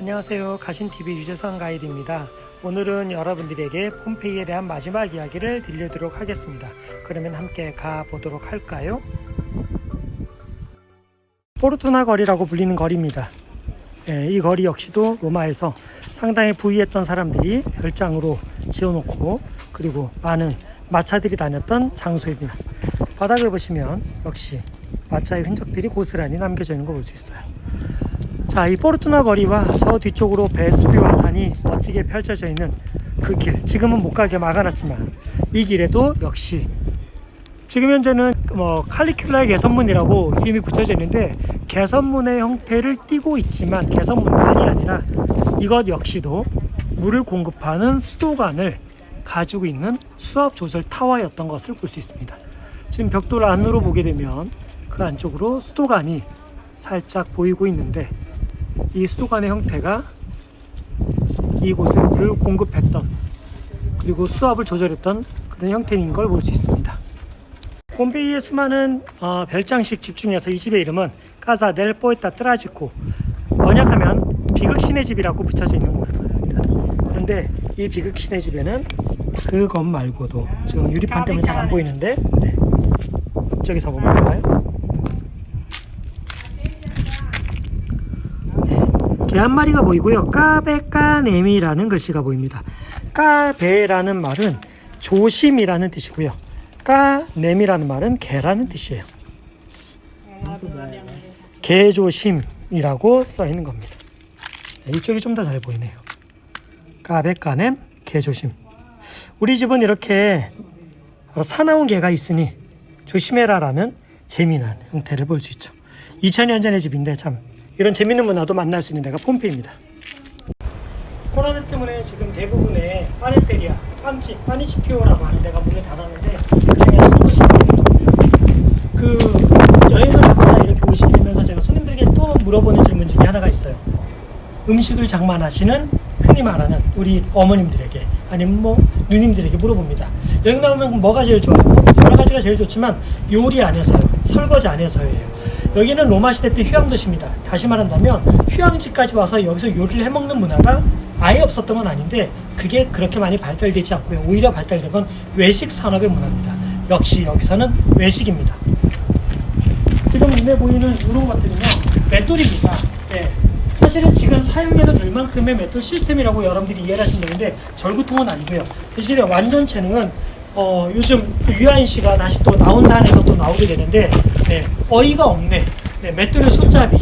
안녕하세요. 가신TV 유재성 가이드입니다. 오늘은 여러분들에게 폼페이에 대한 마지막 이야기를 들려드리도록 하겠습니다. 그러면 함께 가보도록 할까요? 포르투나 거리라고 불리는 거리입니다. 예, 이 거리 역시도 로마에서 상당히 부유했던 사람들이 별장으로 지어놓고 그리고 많은 마차들이 다녔던 장소입니다. 바닥을 보시면 역시 마차의 흔적들이 고스란히 남겨져 있는 걸 볼 수 있어요. 자, 이 포르투나 거리와 저 뒤쪽으로 베스피와 산이 멋지게 펼쳐져 있는 그 길. 지금은 못 가게 막아놨지만 이 길에도 역시 지금 현재는 뭐 칼리큘라의 개선문이라고 이름이 붙여져 있는데 개선문의 형태를 띠고 있지만 개선문만이 아니라 이것 역시도 물을 공급하는 수도관을 가지고 있는 수압 조절 타워였던 것을 볼 수 있습니다. 지금 벽돌 안으로 보게 되면 그 안쪽으로 수도관이 살짝 보이고 있는데 이 수도관의 형태가 이곳에 물을 공급했던 그리고 수압을 조절했던 그런 형태인 걸 볼 수 있습니다. 폼페이의 수많은 어, 별장식 집 중에서 이 집의 이름은 카사 델 포에타 트라지코 번역하면 비극신의 집이라고 붙여져 있는 곳입니다. 그런데 이 비극신의 집에는 그것 말고도 지금 유리판 때문에 잘 안 보이는데 네. 옆쪽에서 한번 볼까요? 개 한 마리가 보이고요. 까베까네미라는 글씨가 보입니다. 까베라는 말은 조심이라는 뜻이고요. 까네미라는 말은 개라는 뜻이에요. 개조심이라고 써 있는 겁니다. 네, 이쪽이 좀 더 잘 보이네요. 까베까넴 개조심. 우리 집은 이렇게 사나운 개가 있으니 조심해라라는 재미난 형태를 볼 수 있죠. 2000년 전의 집인데 참 이런 재밌는 문화도 만날 수 있는 데가 폼페이입니다. 코로나 때문에 지금 대부분의 파네테리아, 빵집, 파니치피오라고 하는 데가 문을 닫았는데 그중에 한 곳이 그 여행을 하거나 이렇게 오시게 되면서 제가 손님들에게 또 물어보는 질문 중에 하나가 있어요. 음식을 장만하시는 흔히 말하는 우리 어머님들에게 아니면 뭐 누님들에게 물어봅니다. 여기 나오면 뭐가 제일 좋아요? 뭐 여러 가지가 제일 좋지만 요리 안에서요, 설거지 안에서예요. 여기는 로마 시대 때 휴양 도시입니다. 다시 말한다면 휴양지까지 와서 여기서 요리를 해먹는 문화가 아예 없었던 건 아닌데 그게 그렇게 많이 발달되지 않고요. 오히려 발달된 건 외식 산업의 문화입니다. 역시 여기서는 외식입니다. 지금 눈에 보이는 이런 것들은요 맷돌입니다. 예. 사실은 지금 사용해도 될 만큼의 맷돌 시스템이라고 여러분들이 이해를 하시면 되는데 절구통은 아니고요. 대신에 완전체능은 어, 요즘 유아인 씨가 다시 또 나온 산에서 또 나오게 되는데 네, 어이가 없네. 네, 맷돌의 손잡이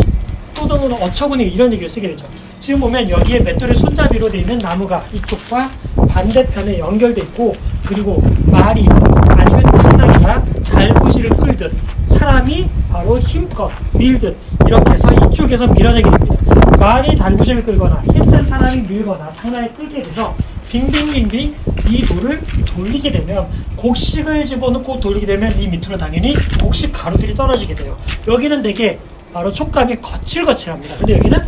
또는 어처구니 이런 얘기를 쓰게 되죠. 지금 보면 여기에 맷돌의 손잡이로 되어 있는 나무가 이쪽과 반대편에 연결돼 있고 그리고 말이 아니면 당나귀가 달구지를 끌듯 사람이 바로 힘껏 밀듯 이렇게 해서 이쪽에서 밀어내게 됩니다. 말이 달구지를 끌거나 힘센 사람이 밀거나 당나귀 끌게 돼서 빙빙빙빙 이 돌을 돌리게 되면 곡식을 집어넣고 돌리게 되면 이 밑으로 당연히 곡식 가루들이 떨어지게 돼요. 여기는 되게 바로 촉감이 거칠거칠합니다. 근데 여기는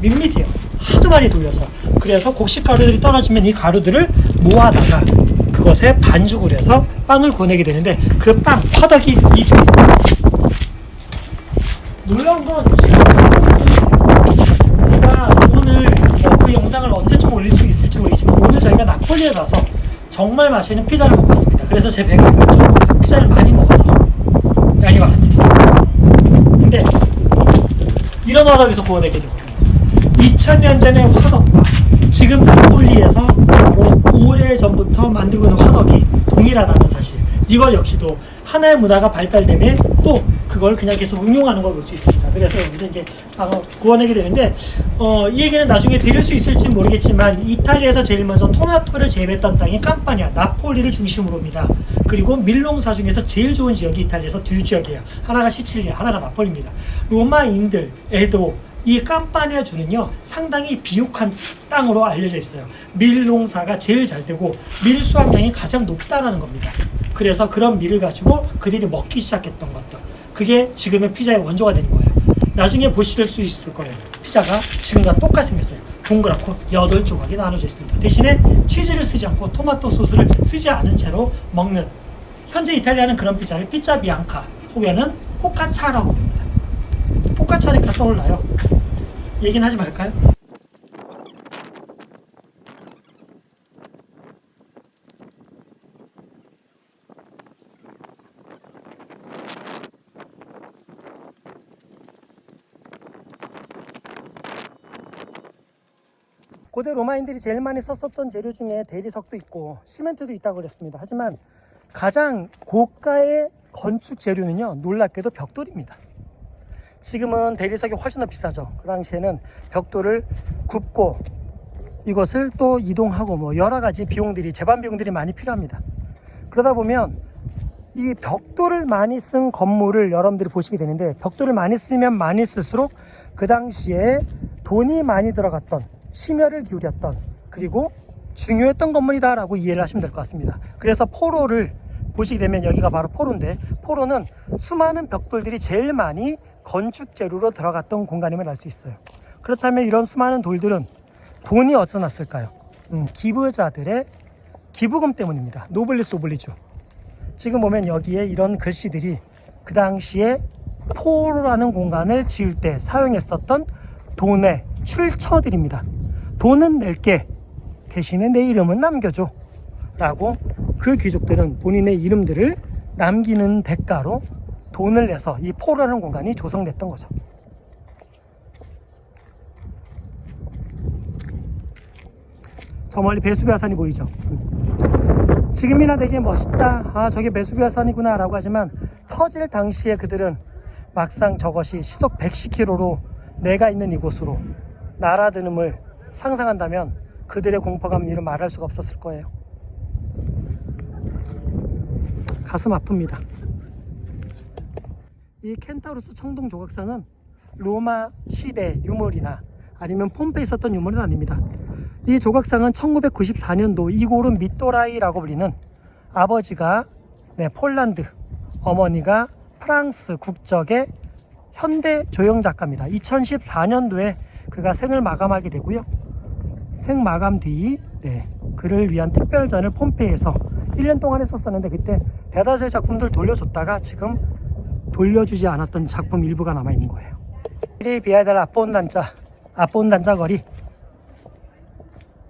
밋밋해요. 하도 많이 돌려서. 그래서 곡식 가루들이 떨어지면 이 가루들을 모아다가 그것에 반죽을 해서 빵을 고내게 되는데 그 빵, 화덕이 이 뒤에 있습니다. 놀라운 건 지금 제가 오늘 어, 그 영상을 언제쯤 올릴 수 있을 지 모르겠지만 오늘 저희가 나폴리에 가서 정말 맛있는 피자를 먹고 왔습니다. 그래서 제 배가 고프죠. 피자를 많이 먹어서 양이 많습니다. 근데 이런 화덕에서 구워내게 되거든요. 2000년 전의 화덕과 지금 나폴리에서 오래 전부터 만들고 있는 화덕이 동일하다는 사실. 이걸 역시도 하나의 문화가 발달되면 또 그걸 그냥 계속 응용하는 걸 볼 수 있습니다. 그래서 여기서 이제 방어 구워내게 되는데 어, 이 얘기는 나중에 드릴 수 있을지 모르겠지만 이탈리아에서 제일 먼저 토마토를 재배했던 땅이 깜파니아, 나폴리를 중심으로입니다. 그리고 밀농사 중에서 제일 좋은 지역이 이탈리아에서 두 지역이에요. 하나가 시칠리아, 하나가 나폴리입니다. 로마인들, 에도, 이 깜파니아 주는요 상당히 비옥한 땅으로 알려져 있어요. 밀 농사가 제일 잘 되고 밀 수확량이 가장 높다라는 겁니다. 그래서 그런 밀을 가지고 그들이 먹기 시작했던 것들 그게 지금의 피자의 원조가 되는 거예요. 나중에 보실 수 있을 거예요. 피자가 지금과 똑같이 생겼어요. 동그랗고 여덟 조각이 나눠져 있습니다. 대신에 치즈를 쓰지 않고 토마토 소스를 쓰지 않은 채로 먹는 현재 이탈리아는 그런 피자를 피자 비앙카 혹여는 포카차라고 부릅니다. 포카차니까 떠올라요. 얘기는 하지 말까요? 고대 로마인들이 제일 많이 썼었던 재료 중에 대리석도 있고 시멘트도 있다고 그랬습니다. 하지만 가장 고가의 건축 재료는요 놀랍게도 벽돌입니다. 지금은 대리석이 훨씬 더 비싸죠. 그 당시에는 벽돌을 굽고 이것을 또 이동하고 뭐 여러 가지 비용들이 재반 비용들이 많이 필요합니다. 그러다 보면 이 벽돌을 많이 쓴 건물을 여러분들이 보시게 되는데 벽돌을 많이 쓰면 많이 쓸수록 그 당시에 돈이 많이 들어갔던 심혈을 기울였던 그리고 중요했던 건물이다라고 이해를 하시면 될 것 같습니다. 그래서 포로를 보시게 되면 여기가 바로 포로인데 포로는 수많은 벽돌들이 제일 많이 건축 재료로 들어갔던 공간임을 알 수 있어요. 그렇다면 이런 수많은 돌들은 돈이 어디서 났을까요? 음, 기부자들의 기부금 때문입니다. 노블리스 오블리주. 지금 보면 여기에 이런 글씨들이 그 당시에 포로라는 공간을 지을 때 사용했었던 돈의 출처들입니다. 돈은 낼게 대신에 내 이름은 남겨줘 라고 그 귀족들은 본인의 이름들을 남기는 대가로 돈을 내서 이 포로라는 공간이 조성됐던 거죠. 저 멀리 베수비아산이 보이죠? 지금이나 되게 멋있다. 아, 저게 베수비아산이구나. 라고 하지만 터질 당시에 그들은 막상 저것이 시속 110km로 내가 있는 이곳으로 날아드는을 상상한다면 그들의 공포감은 이루 말할 수가 없었을 거예요. 가슴 아픕니다. 이 켄타우루스 청동 조각상은 로마 시대 유물이나 아니면 폼페이 있었던 유물은 아닙니다. 이 조각상은 1994년도 이고른 미토라이라고 불리는 아버지가 네, 폴란드, 어머니가 프랑스 국적의 현대 조형 작가입니다. 2014년도에 그가 생을 마감하게 되고요. 생 마감 뒤 네, 그를 위한 특별전을 폼페이에서 1년 동안 했었었는데 그때 대다수의 작품들 돌려줬다가 지금 돌려주지 않았던 작품 일부가 남아 있는 거예요. 이 비아델 아본단자, 아본단자 거리,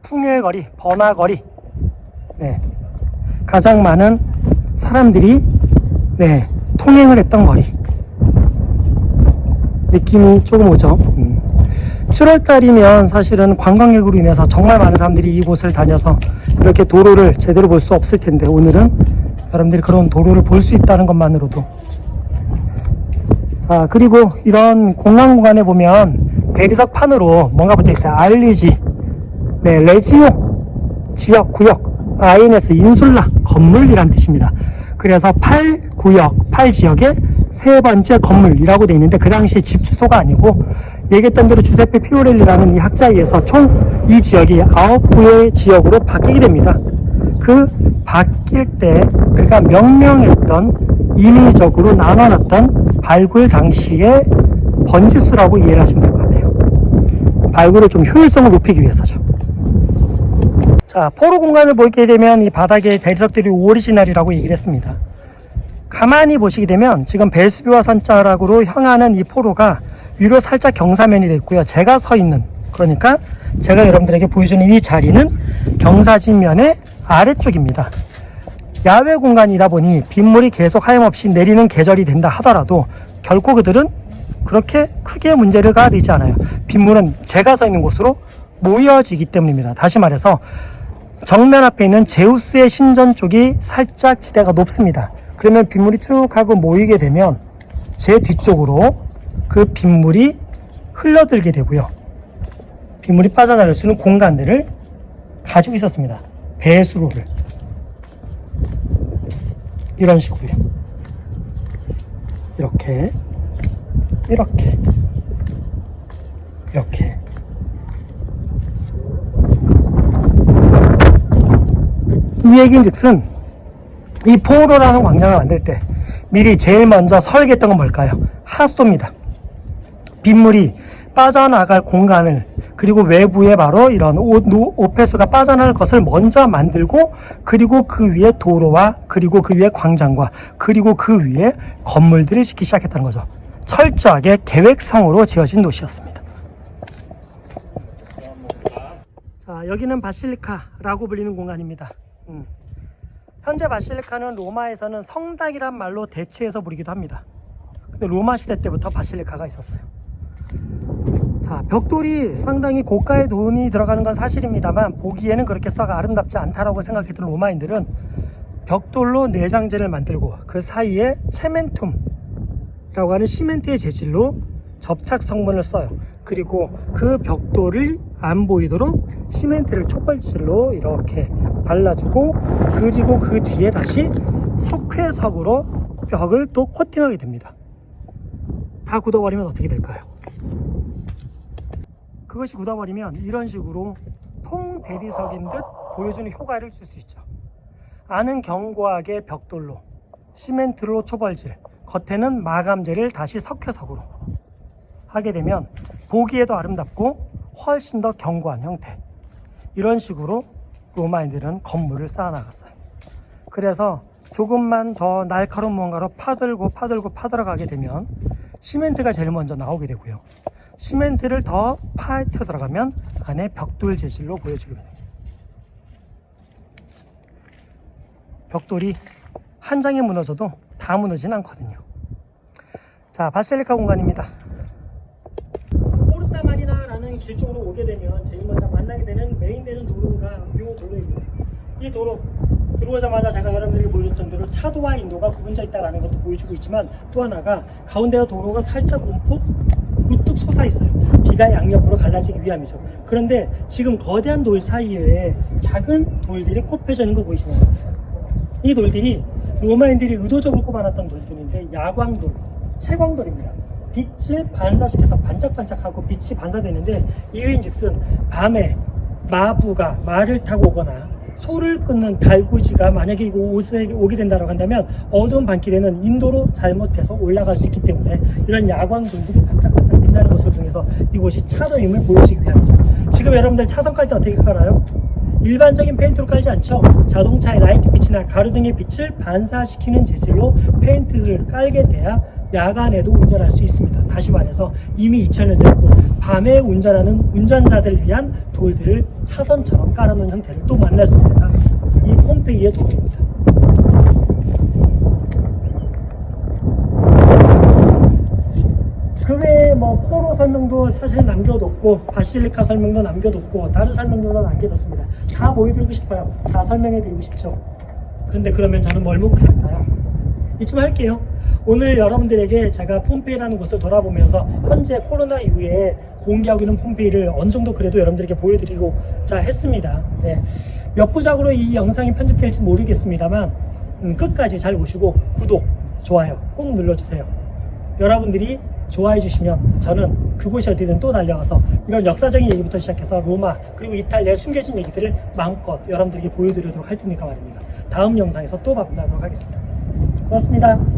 풍요의 거리, 번화 거리, 네, 가장 많은 사람들이 네, 통행을 했던 거리. 느낌이 조금 오죠. 음. 7월달이면 사실은 관광객으로 인해서 정말 많은 사람들이 이곳을 다녀서 이렇게 도로를 제대로 볼 수 없을 텐데 오늘은 여러분들이 그런 도로를 볼 수 있다는 것만으로도 자 그리고 이런 공항 공간에 보면 대리석 판으로 뭔가 붙어 있어요. 알리지, 네 레지오 지역 구역 INS 인술라 건물이란 뜻입니다. 그래서 8구역, 8지역의 세 번째 건물이라고 되어 있는데 그 당시 집 주소가 아니고 얘기했던 대로 주세페 피오렐리라는 이 학자에 의해서 총 이 지역이 아홉 구의 지역으로 바뀌게 됩니다. 그 바뀔 때 그가 명명했던 인위적으로 나눠놨던 발굴 당시의 번지수라고 이해를 하시면 될 것 같아요. 발굴을 좀 효율성을 높이기 위해서죠. 자, 포로 공간을 보게 되면 이 바닥에 대리석들이 오리지널이라고 얘기를 했습니다. 가만히 보시게 되면 지금 벨스비와 산자락으로 향하는 이 포로가 위로 살짝 경사면이 됐고요. 제가 서 있는 그러니까 제가 여러분들에게 보여주는 이 자리는 경사진면의 아래쪽입니다. 야외 공간이다 보니 빗물이 계속 하염없이 내리는 계절이 된다 하더라도 결코 그들은 그렇게 크게 문제가 되지 않아요. 빗물은 제가 서 있는 곳으로 모여지기 때문입니다. 다시 말해서 정면 앞에 있는 제우스의 신전 쪽이 살짝 지대가 높습니다. 그러면 빗물이 쭉 하고 모이게 되면 제 뒤쪽으로 그 빗물이 흘러들게 되고요. 빗물이 빠져나갈 수 있는 공간들을 가지고 있었습니다. 배수로를. 이런 식으로요. 이렇게, 이렇게, 이렇게. 이 얘기인 즉슨 이 포로라는 광장을 만들 때 미리 제일 먼저 설계했던 건 뭘까요? 하수도입니다. 빗물이 빠져나갈 공간을 그리고 외부에 바로 이런 오폐수가 빠져나갈 것을 먼저 만들고 그리고 그 위에 도로와 그리고 그 위에 광장과 그리고 그 위에 건물들을 짓기 시작했다는 거죠. 철저하게 계획성으로 지어진 도시였습니다. 자, 여기는 바실리카라고 불리는 공간입니다. 음. 현재 바실리카는 로마에서는 성당이란 말로 대체해서 부르기도 합니다. 근데 로마 시대 때부터 바실리카가 있었어요. 자, 벽돌이 상당히 고가의 돈이 들어가는 건 사실입니다만 보기에는 그렇게 썩 아름답지 않다라고 생각했던 로마인들은 벽돌로 내장재를 만들고 그 사이에 체멘툼이라고 하는 시멘트의 재질로 접착 성분을 써요. 그리고 그 벽돌을 안 보이도록 시멘트를 촉발질로 이렇게 발라주고 그리고 그 뒤에 다시 석회석으로 벽을 또 코팅하게 됩니다. 다 굳어버리면 어떻게 될까요? 그것이 굳어버리면 이런 식으로 통 대리석인 듯 보여주는 효과를 줄 수 있죠. 안은 견고하게 벽돌로, 시멘트로 초벌질, 겉에는 마감재를 다시 석회석으로 하게 되면 보기에도 아름답고 훨씬 더 견고한 형태. 이런 식으로 로마인들은 건물을 쌓아나갔어요. 그래서 조금만 더 날카로운 뭔가로 파들고 파들고 파들어가게 되면 시멘트가 제일 먼저 나오게 되고요. 시멘트를 더 파헤쳐 들어가면 안에 벽돌 재질로 보여지게 됩니다. 벽돌이 한 장에 무너져도 다 무너지진 않거든요. 자, 바실리카 공간입니다. 포르타 마리나라는 길 쪽으로 오게 되면 제일 먼저 만나게 되는 메인 되는 도로가 이 도로입니다. 이 도로 들어오자마자 제가 여러분들에게 보여줬던 대로 차도와 인도가 구분져 있다는 것도 보여주고 있지만 또 하나가 가운데 도로가 살짝 움푹 우뚝 솟아 있어요. 비가 양옆으로 갈라지기 위함이죠. 그런데 지금 거대한 돌 사이에 작은 돌들이 꼽혀져 있는 거 보이시나요? 이 돌들이 로마인들이 의도적으로 꼽아놨던 돌들인데 야광돌, 채광돌입니다. 빛을 반사시켜서 반짝반짝하고 빛이 반사되는데 이유인즉슨 밤에 마부가 말을 타고 오거나 소를 끊는 달구지가 만약에 이거 옷에 오게 된다고 한다면 어두운 밤길에는 인도로 잘못해서 올라갈 수 있기 때문에 이런 야광돌들이 반짝반짝 빛나는 것을 통해서 이곳이 차도임을 보여주기 위함이죠. 지금 여러분들 차선 깔 때 어떻게 깔아요? 일반적인 페인트로 깔지 않죠. 자동차의 라이트 빛이나 가로등의 빛을 반사시키는 재질로 페인트를 깔게 돼야 야간에도 운전할 수 있습니다. 다시 말해서 이미 2000년 전에도 밤에 운전하는 운전자들을 위한 돌들을 차선처럼 깔아놓은 형태를 또 만날 수 있는 이 폼페이의 도로입니다. 그 외에 뭐 포로 설명도 사실 남겨뒀고 바실리카 설명도 남겨뒀고 다른 설명도 남겨뒀습니다. 다 보여드리고 싶어요. 다 설명해드리고 싶죠. 그런데 그러면 저는 뭘 먹고 살까요? 이쯤 할게요. 오늘 여러분들에게 제가 폼페이라는 곳을 돌아보면서 현재 코로나 이후에 공개하고 있는 폼페이를 어느 정도 그래도 여러분들에게 보여드리고자 했습니다. 네. 몇 부작으로 이 영상이 편집될지 모르겠습니다만 음, 끝까지 잘 보시고 구독, 좋아요 꼭 눌러주세요. 여러분들이 좋아해 주시면 저는 그곳이 어디든 또 달려가서 이런 역사적인 얘기부터 시작해서 로마 그리고 이탈리아의 숨겨진 얘기들을 마음껏 여러분들에게 보여드리도록 할 테니까 말입니다. 다음 영상에서 또 만나도록 하겠습니다. 고맙습니다.